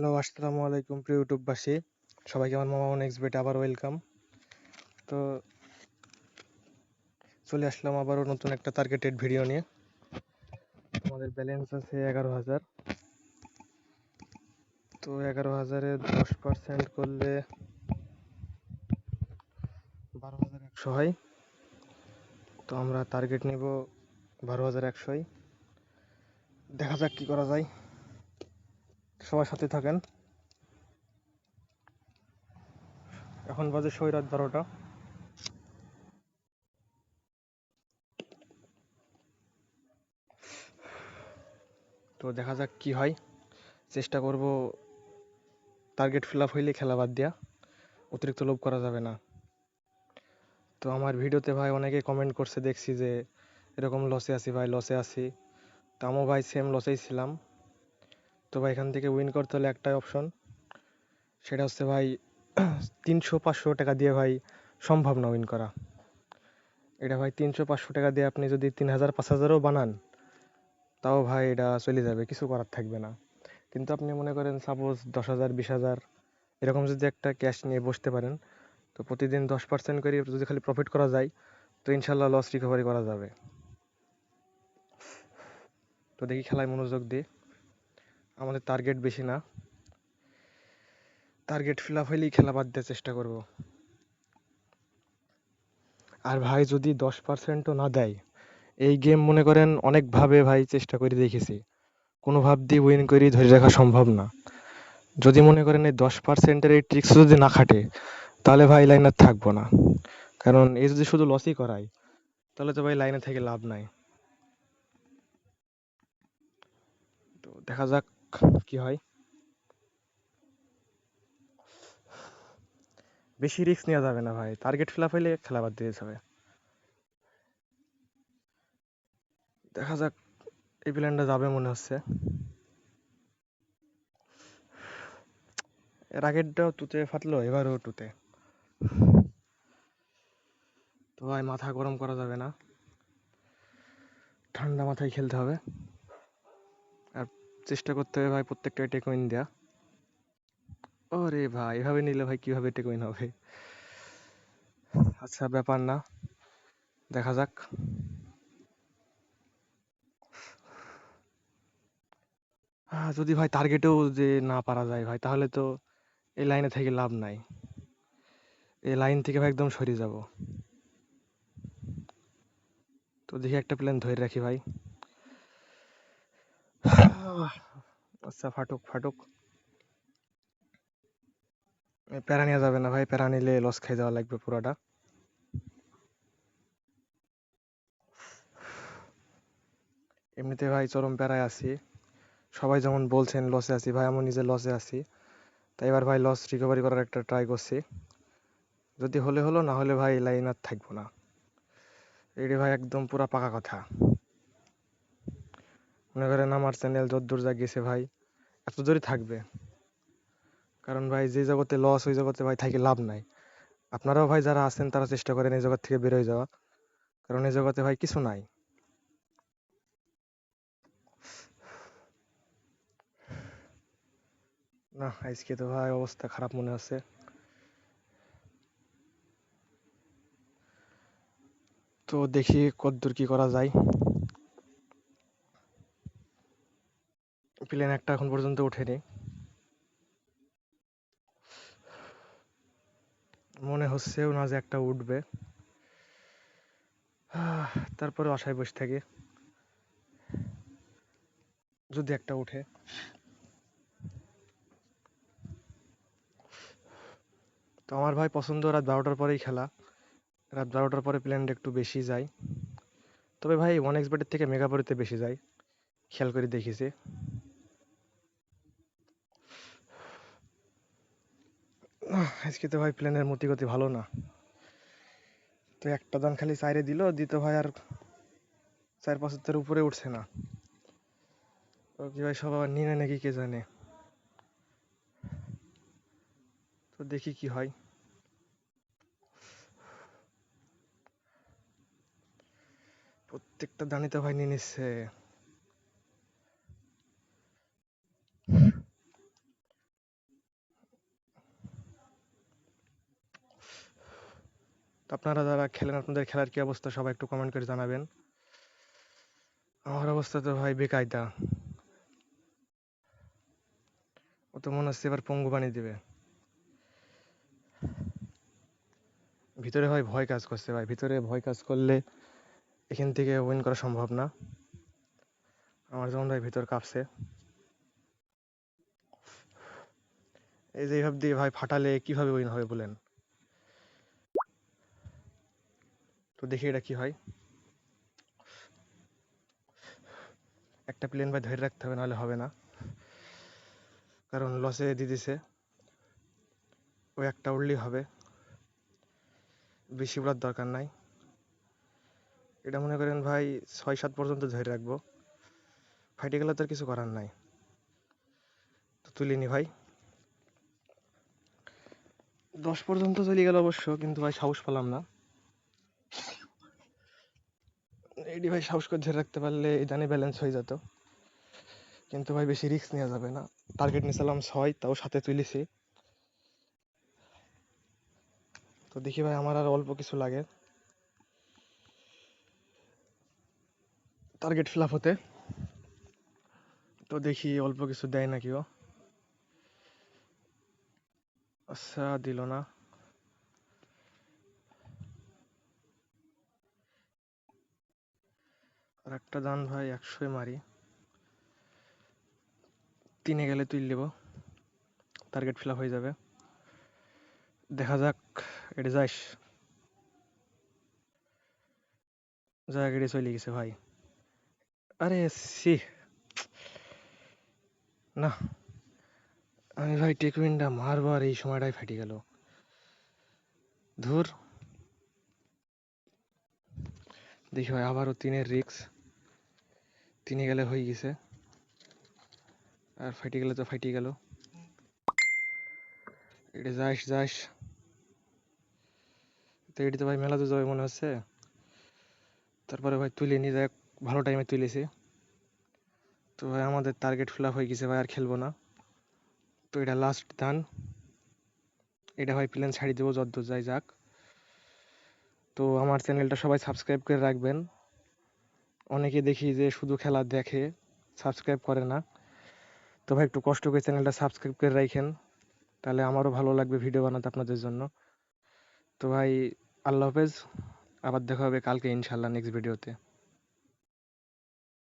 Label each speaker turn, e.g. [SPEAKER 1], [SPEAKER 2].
[SPEAKER 1] Hello, আসসালামু আলাইকুম প্রিয় ইউটিউববাসী। সবাইকে আমার মামা নেক্সট বেটে আবার ওয়েলকাম তো চলে আসলাম আবারও নতুন একটা টার্গেটেড ভিডিও নিয়ে। আমাদের ব্যালেন্স আছে এগারো হাজার। তো এগারো হাজারে দশ পার্সেন্ট করলে বারো হাজার একশো হয়। তো আমরা টার্গেট নেব বারো হাজার একশোই। দেখা যাক কি করা যায়। সবার সাথে থাকেন। এখন বাজে সই রাত বারোটা। তো দেখা যাক কি হয়। চেষ্টা করব টার্গেট ফিল আপ হইলে খেলা বাদ দেওয়া অতিরিক্ত লোভ করা যাবে না। তো আমার ভিডিওতে ভাই অনেকে কমেন্ট করছে দেখছি যে, এরকম লসে আছি ভাই লসে আছি। তো আমিও ভাই সেম লসেই ছিলাম। তো ভাই, এখান থেকে উইন করতে হলে একটাই অপশন সেটা হচ্ছে ভাই, তিনশো পাঁচশো টাকা দিয়ে ভাই সম্ভব না উইন করা। এটা ভাই তিনশো পাঁচশো টাকা দিয়ে আপনি যদি তিন হাজার, পাঁচ হাজারও বানান, তাও ভাই এটা চলে যাবে, কিছু করার থাকবে না। কিন্তু আপনি মনে করেন সাপোজ দশ হাজার, বিশ হাজার, এরকম যদি একটা ক্যাশ নিয়ে বসতে পারেন, তো প্রতিদিন দশ পার্সেন্ট করে যদি খালি প্রফিট করা যায়, তো ইনশাল্লাহ লস রিকভারি করা যাবে। তো দেখি খেলায় মনোযোগ দিয়ে। আমাদের টার্গেট বেশি না। টার্গেট ফিল আপ হইলেই খেলা বাদ দেওয়ার চেষ্টা করব। আর ভাই যদি দশ পার্সেন্টও না দেয়, এই গেম মনে করেন অনেকভাবে ভাই চেষ্টা করে দেখেছি। কোনো ভাব দিয়ে উইন করে ধরে রাখা সম্ভব না। যদি মনে করেন এই দশ পার্সেন্টের এই ট্রিক্স যদি না খাটে, তাহলে ভাই লাইনে থাকব না। কারণ এই যদি শুধু লসই করায়, তাহলে তো ভাই লাইনে থেকে লাভ নাই। তো দেখা যাক কি হয়? বেশি রিস্ক নেওয়া যাবে না ভাই। টার্গেট ফিল আপ হইলে খেলা বাদ দিয়ে যাবে। দেখা যাক, এই প্ল্যানটা যাবে মনে হচ্ছে। এর আগেরটাও তুতে ফাটলো, এবারও টুতে তো ভাই, মাথা গরম করা যাবে না। ঠান্ডা মাথায় খেলতে হবে। চেষ্টা করতে হবে ভাই প্রত্যেকটা টেকউইন দেওয়া ওরে ভাই, এভাবে নিলে ভাই কীভাবে টেকউইন হবে? আচ্ছা ব্যাপার না। দেখা যাক। যদি ভাই টার্গেটেও যে না পারা যায় ভাই, তাহলে তো এই লাইনে থেকে লাভ নাই। এই লাইন থেকে ভাই একদম সরে যাব। তো দেখি একটা প্ল্যান ধরে রাখি ভাই। আচ্ছা ফাটুক ফাটুক। প্যারা নেওয়া যাবে না ভাই প্যারা নিলে লস খাই যাওয়া লাগবে পুরোটা। এমনিতে ভাই চরম প্যারায় আছি। সবাই যেমন বলছেন লসে আছি, ভাই আমি নিজে লসে আছি। তাই এবার ভাই লস রিকভারি করার একটা ট্রাই করছি। যদি হলে হলো, না হলে ভাই লাইন আর থাকব না। এটি ভাই একদম পুরা পাকা কথা। মনে করেন আমার চ্যানেল যদ্দূর যা গেছে ভাই এত দূরই থাকবে। কারণ ভাই যে জগতে লস ওই জগতে ভাই থাকি লাভ নাই। আপনারাও ভাই যারা আছেন, তারা চেষ্টা করেন এই জগৎ থেকে বেরোয় যাওয়া। কারণ এই জগতে ভাই কিছু নাই। না, আজকে তো ভাই অবস্থা খারাপ মনে হচ্ছে। তো দেখি কতদূর কি করা যায়। প্লেন একটা এখন পর্যন্ত ওঠেনি। মনে হচ্ছেও না যে একটা উঠবে। তারপরে আশায় বসে থাকি। যদি একটা উঠে তো আমার ভাই পছন্দ রাত বারোটার পরেই খেলা। রাত বারোটার পরে প্ল্যানটা একটু বেশি যায়। তবে ভাই ওয়ান এক্স থেকে মেগাপরিতে বেশি যায়। খেয়াল করে দেখেছি। আজকে তো ভাই প্ল্যানের মতি গতি ভালো না। তো একটা দান খালি চাইরে দিল, দিত ভাই আর চার পাঁচের উপরে উঠছে না। তো কি ভাই সব আবার নিয়ে নাকি কে জানে? তো দেখি কি হয়। প্রত্যেকটা দানিতে ভাই নিয়ে নিচ্ছে। তো আপনারা যারা খেলেন, আপনাদের খেলার কি অবস্থা? সবাই একটু কমেন্ট করে জানাবেন। আমার অবস্থা তো ভাই বেকায়দা। ও তো মনে হচ্ছে এবার পঙ্গু বানিয়ে দেবে। ভিতরে ভাই ভয় কাজ করছে ভাই। ভিতরে ভয় কাজ করলে এখান থেকে উইন করা সম্ভব না। আমার যেমন ভাই ভিতর কাঁপছে। এই যে এইভাবে দিয়ে ভাই ফাটালে কীভাবে উইন হবে বলেন? তো দেখি এটা কি হয়। একটা প্লেন ভাই ধরে রাখতে হবে, নাহলে হবে না। কারণ লসে দিয়ে দিছে। ওই একটা উড়লেই হবে। বেশি উড়ার দরকার নাই। এটা মনে করেন ভাই ছয় সাত পর্যন্ত ধরে রাখব। ফাইটে গেলে তো আর কিছু করার নাই। তো তুলিনি ভাই। দশ পর্যন্ত চলে গেল অবশ্য, কিন্তু ভাই সাহস পেলাম না। এটি ভাই, সাহস করে ধরে রাখতে পারলে এই দানে ব্যালেন্স হয়ে যেত। কিন্তু ভাই বেশি রিস্ক নেওয়া যাবে না। টার্গেট নিয়েছিলাম ছয়, তাও সাথে তুলেছি। তো দেখি ভাই, আমার আর অল্প কিছু লাগে। টার্গেট ফিল আপ হতে। তো দেখি অল্প কিছু দেয় নাকি ও। আচ্ছা দিল না। আর একটা দান ভাই, একশোই মারি। তিনে গেলে তুই নেব টার্গেট ফিল হয়ে যাবে। দেখা যাক এটা যাইস। যাক এটা চলে গেছে ভাই। আরে সি না। আমি ভাই টেকুইনটা মারবো আর এই সময়টাই ফেটে গেল। ধুর। দেখি ভাই, আবারও তিনের রিক্স তিনে গেলে হয়ে গেছে। আর ফাইটে গেলে তো ফাইটে গেল। এটা যাইস যাইস তো এটি তো ভাই মেলা তো যাবে মনে হচ্ছে। তারপরে ভাই তুলে নিয়ে যাক, ভালো টাইমে তুলেছে। তো ভাই আমাদের টার্গেট ফিল হয়ে গেছে ভাই, আর খেলব না। তো এটা লাস্ট দান এটা ভাই প্লেন ছাড়ি দেবো, যদ্দূর যাই যাক। তো আমার চ্যানেলটা সবাই সাবস্ক্রাইব করে রাখবেন। অনেকে দেখি যে শুধু খেলা দেখে সাবস্ক্রাইব করে না। তো ভাই, একটু কষ্ট করে চ্যানেলটা সাবস্ক্রাইব করে রাখেন তাহলে আমারও ভালো লাগবে ভিডিও বানাতে আপনাদের জন্য। তো ভাই, আল্লাহ হাফেজ, আবার দেখা হবে কালকে ইনশাল্লাহ নেক্সট ভিডিওতে